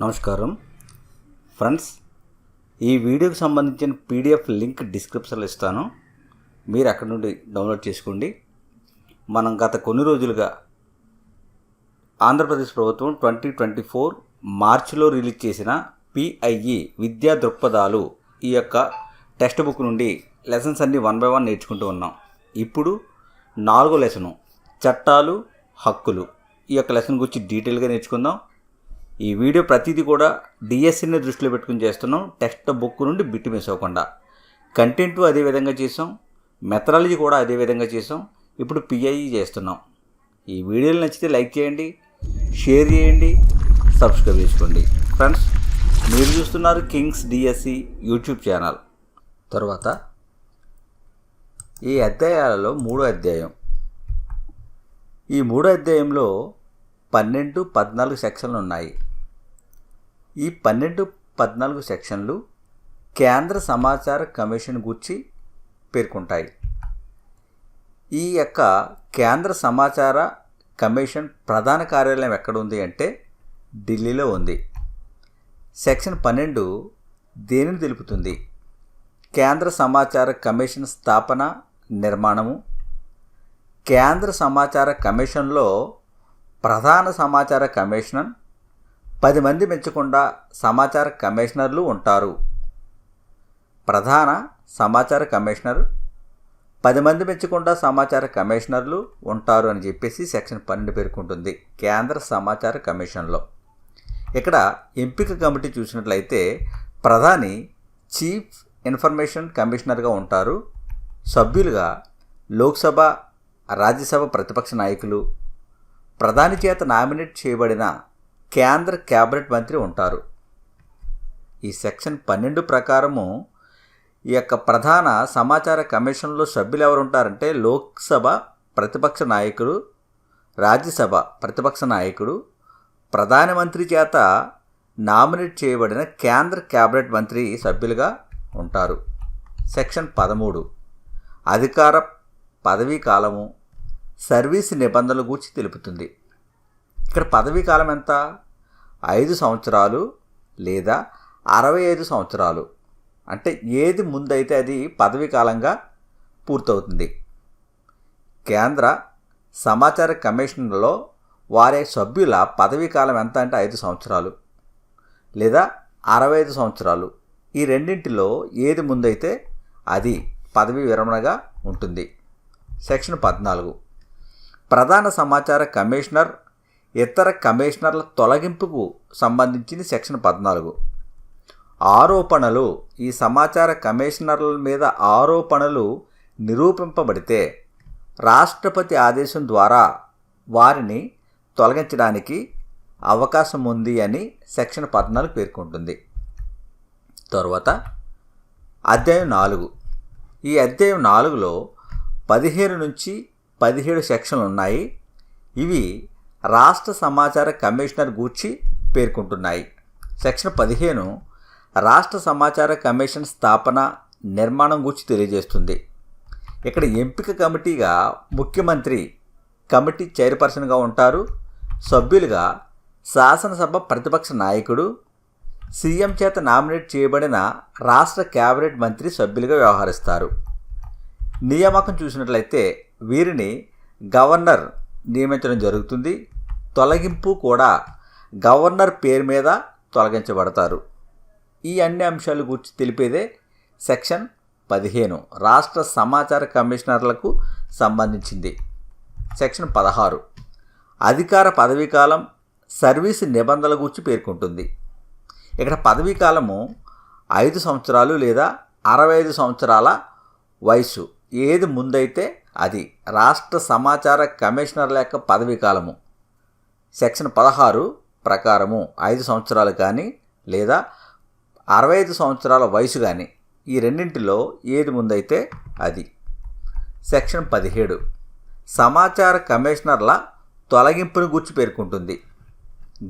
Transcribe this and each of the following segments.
నమస్కారం. ఫ్రెండ్స్ ఈ వీడియోకి సంబంధించిన పీడిఎఫ్ లింక్ డిస్క్రిప్షన్లో ఇస్తాను. మీరు అక్కడ నుండి డౌన్లోడ్ చేసుకోండి. మనం గత కొన్ని రోజులుగా ఆంధ్రప్రదేశ్ ప్రభుత్వం ట్వంటీ ట్వంటీ ఫోర్ మార్చిలో రిలీజ్ చేసిన పిఐఈ విద్యా దృక్పథాలు ఈ యొక్క టెక్స్ట్ బుక్ నుండి లెసన్స్ అన్ని వన్ బై వన్ నేర్చుకుంటూ ఉన్నాం. ఇప్పుడు నాలుగో లెసను చట్టాలు హక్కులు ఈ యొక్క లెసన్ గురించి డీటెయిల్గా నేర్చుకుందాం. ఈ వీడియో ప్రతిదీ కూడా డిఎస్సిని దృష్టిలో పెట్టుకుని చేస్తున్నాం. టెక్స్ట్ బుక్ నుండి బిట్ మిస్ అవ్వకుండా. కంటెంట్ అదే విధంగా చేసాం. మెథడాలజీ కూడా అదే విధంగా చేసాం. ఇప్పుడు పిఐఈ చేస్తున్నాం. ఈ వీడియోలు నచ్చితే లైక్ చేయండి షేర్ చేయండి సబ్స్క్రైబ్ చేసుకోండి. ఫ్రెండ్స్ మీరు చూస్తున్నారు కింగ్స్ డిఎస్సి యూట్యూబ్ ఛానల్ తర్వాత ఈ అధ్యాయాలలో మూడో అధ్యాయం. ఈ మూడో అధ్యాయంలో పన్నెండు పద్నాలుగు సెక్షన్లు ఉన్నాయి. ఈ పన్నెండు పద్నాలుగు సెక్షన్లు కేంద్ర సమాచార కమిషన్ గురించి పేర్కొంటాయి. ఈ యొక్క కేంద్ర సమాచార కమిషన్ ప్రధాన కార్యాలయం ఎక్కడ ఉంది అంటే ఢిల్లీలో ఉంది. సెక్షన్ పన్నెండు దేనిని తెలుపుతుంది? కేంద్ర సమాచార కమిషన్ స్థాపన నిర్మాణము. కేంద్ర సమాచార కమిషన్లో ప్రధాన సమాచార కమిషనర్ పది మంది మెచ్చకుండా సమాచార కమిషనర్లు ఉంటారు. ప్రధాన సమాచార కమిషనర్ పది మంది మెచ్చకుండా సమాచార కమిషనర్లు ఉంటారు అని చెప్పేసి సెక్షన్ పన్నెండు పేర్కొంటుంది కేంద్ర సమాచార కమిషన్లో. ఇక్కడ ఎంపిక కమిటీ చూసినట్లయితే ప్రధాని చీఫ్ ఇన్ఫర్మేషన్ కమిషనర్గా ఉంటారు. సభ్యులుగా లోక్సభ రాజ్యసభ ప్రతిపక్ష నాయకులు ప్రధాని చేత నామినేట్ చేయబడిన కేంద్ర క్యాబినెట్ మంత్రి ఉంటారు. ఈ సెక్షన్ పన్నెండు ప్రకారము ఈ యొక్క ప్రధాన సమాచార కమిషన్లో సభ్యులు ఎవరు ఉంటారంటే లోక్సభ ప్రతిపక్ష నాయకుడు రాజ్యసభ ప్రతిపక్ష నాయకుడు ప్రధానమంత్రి చేత నామినేట్ చేయబడిన కేంద్ర క్యాబినెట్ మంత్రి సభ్యులుగా ఉంటారు. సెక్షన్ పదమూడు అధికార పదవీ కాలము సర్వీస్ నిబంధనల గురించి తెలుపుతుంది. ఇక్కడ పదవీ కాలం ఎంత? ఐదు సంవత్సరాలు లేదా అరవై ఐదు సంవత్సరాలు. అంటే ఏది ముందైతే అది పదవీ కాలంగా పూర్తవుతుంది. కేంద్ర సమాచార కమిషన్లో వారి సభ్యుల పదవీ కాలం ఎంత అంటే ఐదు సంవత్సరాలు లేదా అరవై ఐదు సంవత్సరాలు. ఈ రెండింటిలో ఏది ముందైతే అది పదవీ విరమణగా ఉంటుంది. సెక్షన్ పద్నాలుగు. ప్రధాన సమాచార కమిషనర్ ఇతర కమిషనర్ల తొలగింపుకు సంబంధించిన సెక్షన్ పద్నాలుగు. ఆరోపణలు ఈ సమాచార కమిషనర్ల మీద ఆరోపణలు నిరూపింపబడితే రాష్ట్రపతి ఆదేశం ద్వారా వారిని తొలగించడానికి అవకాశం ఉంది అని సెక్షన్ పద్నాలుగు పేర్కొంటుంది. తర్వాత అధ్యాయం నాలుగు. ఈ అధ్యాయం నాలుగులో పదిహేను నుంచి పదిహేడు సెక్షన్లు ఉన్నాయి ఇవి రాష్ట్ర సమాచార కమిషనర్ గూర్చి పేర్కొంటున్నాయి. సెక్షన్ పదిహేను రాష్ట్ర సమాచార కమిషన్ స్థాపన నిర్మాణం గురించి తెలియజేస్తుంది. ఇక్కడ ఎంపిక కమిటీగా ముఖ్యమంత్రి కమిటీ చైర్పర్సన్గా ఉంటారు. సభ్యులుగా శాసనసభ ప్రతిపక్ష నాయకుడు సీఎం చేత నామినేట్ చేయబడిన రాష్ట్ర కేబినెట్ మంత్రి సభ్యులుగా వ్యవహరిస్తారు. నియామకం చూసినట్లయితే వీరిని గవర్నర్ నియమించడం జరుగుతుంది. తొలగింపు కూడా గవర్నర్ పేరు మీద తొలగించబడతారు. ఈ అన్ని అంశాలు గురించి తెలిపేదే సెక్షన్ పదిహేను రాష్ట్ర సమాచార కమిషనర్లకు సంబంధించింది. సెక్షన్ పదహారు అధికార పదవీకాలం సర్వీస్ నిబంధనల గురించి పేర్కొంటుంది. ఇక్కడ పదవీకాలము ఐదు సంవత్సరాలు లేదా అరవై ఐదు సంవత్సరాల వయసు. ఏది ముందైతే అది రాష్ట్ర సమాచార కమిషనర్ల యొక్క పదవీ కాలము. సెక్షన్ పదహారు ప్రకారము ఐదు సంవత్సరాలు కానీ లేదా అరవై ఐదు సంవత్సరాల వయసు కానీ ఈ రెండింటిలో ఏది ముందైతే అది. సెక్షన్ పదిహేడు సమాచార కమిషనర్ల తొలగింపును గుర్చి పేర్కొంటుంది.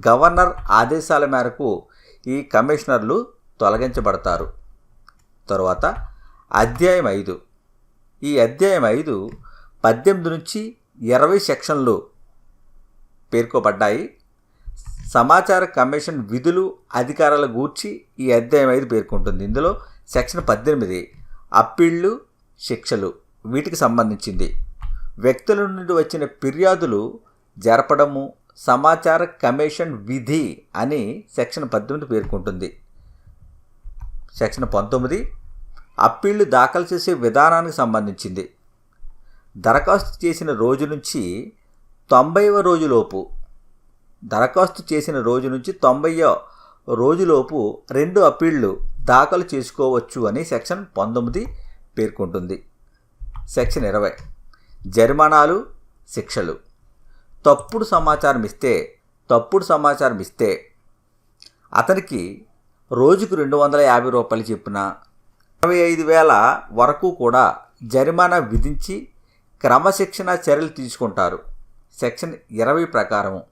గవర్నర్ ఆదేశాల మేరకు ఈ కమిషనర్లు తొలగించబడతారు. తరువాత అధ్యాయం ఐదు ఈ అధ్యాయం ఐదు పద్దెనిమిది నుంచి ఇరవై సెక్షన్లు పేర్కొబడ్డాయి. సమాచార కమిషన్ విధులు అధికారాల గూర్చి ఈ అధ్యాయం ఐదు పేర్కొంటుంది. ఇందులో సెక్షన్ పద్దెనిమిది అప్పీళ్ళు శిక్షలు వీటికి సంబంధించింది. వ్యక్తుల నుండి వచ్చిన ఫిర్యాదులు జరపడము సమాచార కమిషన్ విధి అని సెక్షన్ పద్దెనిమిది పేర్కొంటుంది. సెక్షన్ పంతొమ్మిది అప్పీళ్ళు దాఖలు చేసే విధానానికి సంబంధించింది. దరఖాస్తు చేసిన రోజు నుంచి తొంభైవ రోజులోపు దరఖాస్తు చేసిన రోజు నుంచి తొంభైవ రోజులోపు రెండు అప్పీళ్ళు దాఖలు చేసుకోవచ్చు అని సెక్షన్ పంతొమ్మిది పేర్కొంటుంది. సెక్షన్ ఇరవై జరిమానాలు శిక్షలు. తప్పుడు సమాచారం ఇస్తే తప్పుడు సమాచారం ఇస్తే అతనికి రోజుకు రెండు వందల యాభై రూపాయలు చెప్పిన ఇరవై ఐదు వేల వరకు కూడా జరిమానా విధించి క్రమశిక్షణ చర్యలు తీసుకుంటారు. సెక్షన్ ఇరవై ప్రకారం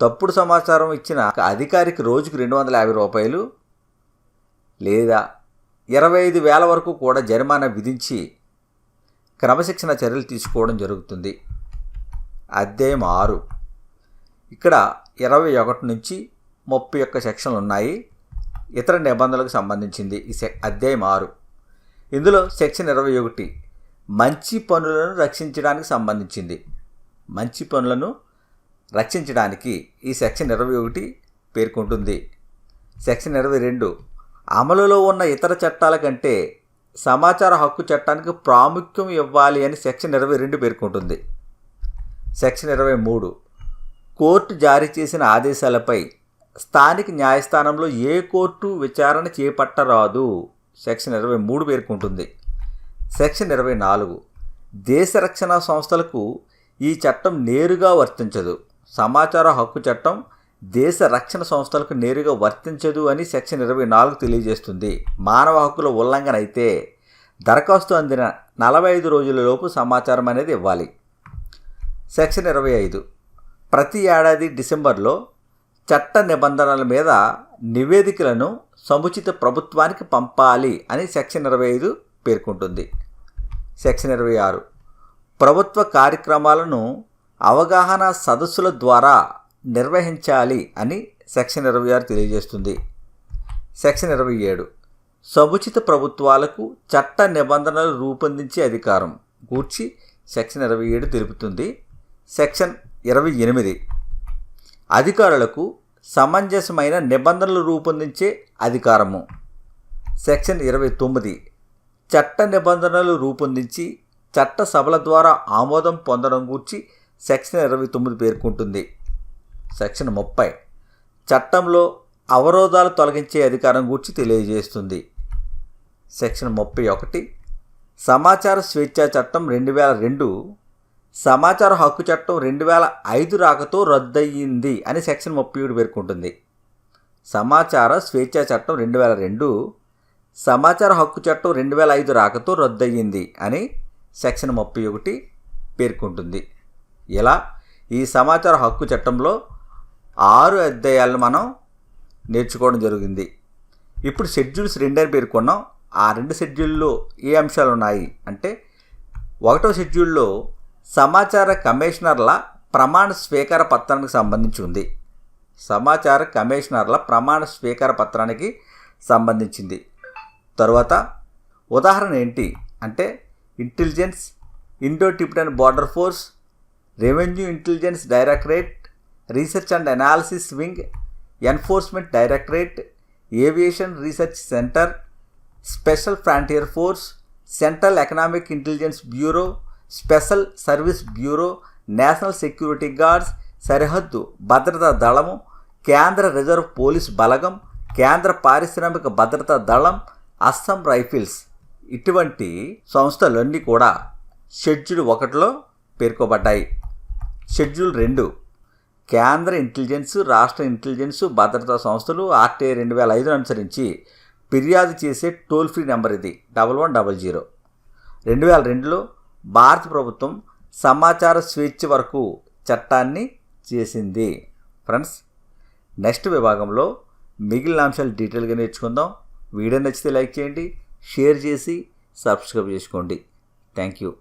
తప్పుడు సమాచారం ఇచ్చిన అధికారికి రోజుకు రెండు వందల యాభై రూపాయలు లేదా ఇరవై ఐదు వేల వరకు కూడా జరిమానా విధించి క్రమశిక్షణ చర్యలు తీసుకోవడం జరుగుతుంది. అధ్యాయం ఆరు. ఇక్కడ ఇరవై ఒకటి నుంచి ముప్పై ఒక్క సెక్షన్లు ఉన్నాయి. ఇతర నిబంధనలకు సంబంధించింది. ఈ సె అధ్యాయం ఆరు. ఇందులో సెక్షన్ ఇరవై ఒకటి మంచి పనులను రక్షించడానికి సంబంధించింది. మంచి పనులను రక్షించడానికి ఈ సెక్షన్ ఇరవై ఒకటి పేర్కొంటుంది. సెక్షన్ ఇరవై రెండు అమలులో ఉన్న ఇతర చట్టాల కంటే సమాచార హక్కు చట్టానికి ప్రాముఖ్యం ఇవ్వాలి అని సెక్షన్ ఇరవై రెండు పేర్కొంటుంది. సెక్షన్ ఇరవై మూడు కోర్టు జారీ చేసిన ఆదేశాలపై స్థానిక న్యాయస్థానంలో ఏ కోర్టు విచారణ చేపట్టరాదు? సెక్షన్ ఇరవై మూడు పేర్కొంటుంది సెక్షన్ ఇరవై నాలుగు దేశ రక్షణ సంస్థలకు ఈ చట్టం నేరుగా వర్తించదు. సమాచార హక్కు చట్టం దేశ రక్షణ సంస్థలకు నేరుగా వర్తించదు అని సెక్షన్ ఇరవై నాలుగు తెలియజేస్తుంది. మానవ హక్కుల ఉల్లంఘన అయితే దరఖాస్తు అందిన నలభై ఐదు రోజులలోపు సమాచారం అనేది ఇవ్వాలి. సెక్షన్ ఇరవై ఐదు ప్రతి ఏడాది డిసెంబర్లో చట్ట నిబంధనల మీద నివేదికలను సముచిత ప్రభుత్వానికి పంపాలి అని సెక్షన్ ఇరవై ఐదు పేర్కొంటుంది. సెక్షన్ ఇరవై ఆరు. ప్రభుత్వ కార్యక్రమాలను అవగాహన సదస్సుల ద్వారా నిర్వహించాలి అని సెక్షన్ ఇరవై ఆరు తెలియజేస్తుంది. సెక్షన్ ఇరవై ఏడు. సముచిత ప్రభుత్వాలకు చట్ట నిబంధనలు రూపొందించే అధికారం గూర్చి సెక్షన్ ఇరవై ఏడు తెలుపుతుంది. సెక్షన్ ఇరవై ఎనిమిది. అధికారులకు సమంజసమైన నిబంధనలు రూపొందించే అధికారము. సెక్షన్ ఇరవై తొమ్మిది. చట్ట నిబంధనలు రూపొందించి చట్ట సభల ద్వారా ఆమోదం పొందడం గూర్చి సెక్షన్ ఇరవై తొమ్మిది పేర్కొంటుంది. సెక్షన్ ముప్పై. చట్టంలో అవరోధాలు తొలగించే అధికారం గూర్చి తెలియజేస్తుంది. సెక్షన్ ముప్పై ఒకటి. సమాచార స్వేచ్ఛా చట్టం రెండు వేల రెండు సమాచార హక్కు చట్టం రెండు వేల ఐదు రాకతో రద్దయింది అని సెక్షన్ ముప్పై ఏడు పేర్కొంటుంది. సమాచార స్వేచ్ఛా చట్టం రెండు వేల రెండు సమాచార హక్కు చట్టం రెండు వేల ఐదు రాకతో రద్దయింది అని సెక్షన్ ముప్పై ఒకటి పేర్కొంటుంది. ఇలా ఈ సమాచార హక్కు చట్టంలో ఆరు అధ్యాయాలను మనం నేర్చుకోవడం జరిగింది. ఇప్పుడు షెడ్యూల్స్ రెండని పేర్కొన్నాం. ఆ రెండు షెడ్యూల్లో ఏ అంశాలు ఉన్నాయి? అంటే ఒకటో షెడ్యూల్లో సమాచార కమిషనర్ల ప్రమాణ స్వీకార పత్రానికి సంబంధించి ఉంది. సమాచార కమిషనర్ల ప్రమాణ స్వీకార పత్రానికి సంబంధించింది. తరువాత ఉదాహరణ ఏంటి? అంటే intelligence Indo Tibetan border force revenue intelligence directorate research and analysis wing enforcement directorate aviation research centre special frontier force central economic intelligence bureau special service bureau national security guards సరిహద్దు భద్రతా దళము కేంద్ర రిజర్వ్ పోలీస్ బలగం కేంద్ర పారిశ్రామిక భద్రతా దళం Assam rifles. ఇటువంటి సంస్థలన్నీ కూడా షెడ్యూల్ ఒకటిలో పేర్కోబడ్డాయి. షెడ్యూల్ రెండు కేంద్ర ఇంటెలిజెన్స్ రాష్ట్ర ఇంటెలిజెన్స్ భద్రతా సంస్థలు ఆర్టీఐ రెండు వేల ఐదును అనుసరించి ఫిర్యాదు చేసే టోల్ ఫ్రీ నెంబర్ ఇది డబల్ వన్ డబల్ జీరో. రెండు వేల రెండులో భారత ప్రభుత్వం సమాచార స్వేచ్ఛ వరకు చట్టాన్ని చేసింది. ఫ్రెండ్స్ నెక్స్ట్ విభాగంలో మిగిలిన అంశాలు డీటెయిల్గా నేర్చుకుందాం. వీడియో నచ్చితే లైక్ చేయండి షేర్ చేసి సబ్స్క్రైబ్ చేసుకోండి. Thank you.